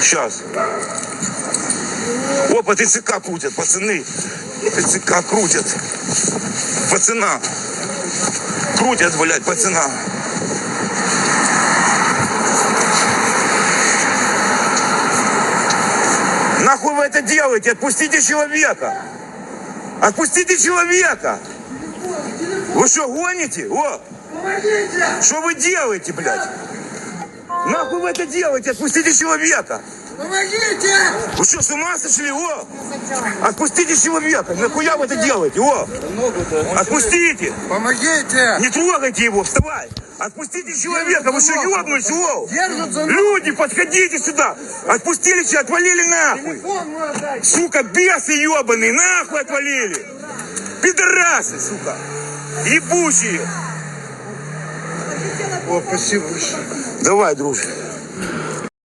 Сейчас. Опа, ТЦК крутят, пацаны. ТЦК крутят. Пацана. Крутят, блядь, пацана. Нахуй вы это делаете? Отпустите человека. Отпустите человека. Вы что, гоните? О! Что вы делаете, блядь? Вы это делаете? Отпустите человека. Помогите! Вы что, с ума сошли? О! Отпустите человека. Нахуя вы это делаете? О! Отпустите! Помогите! Не трогайте его, вставай! Отпустите человека, вы что, ебнулись? О! Люди, подходите сюда! Отпустили тебя, отвалили нахуй! Сука, бесы ебаные, нахуй отвалили! Пидорасы, сука! Ебучие! О, спасибо большое. Давай, дружи.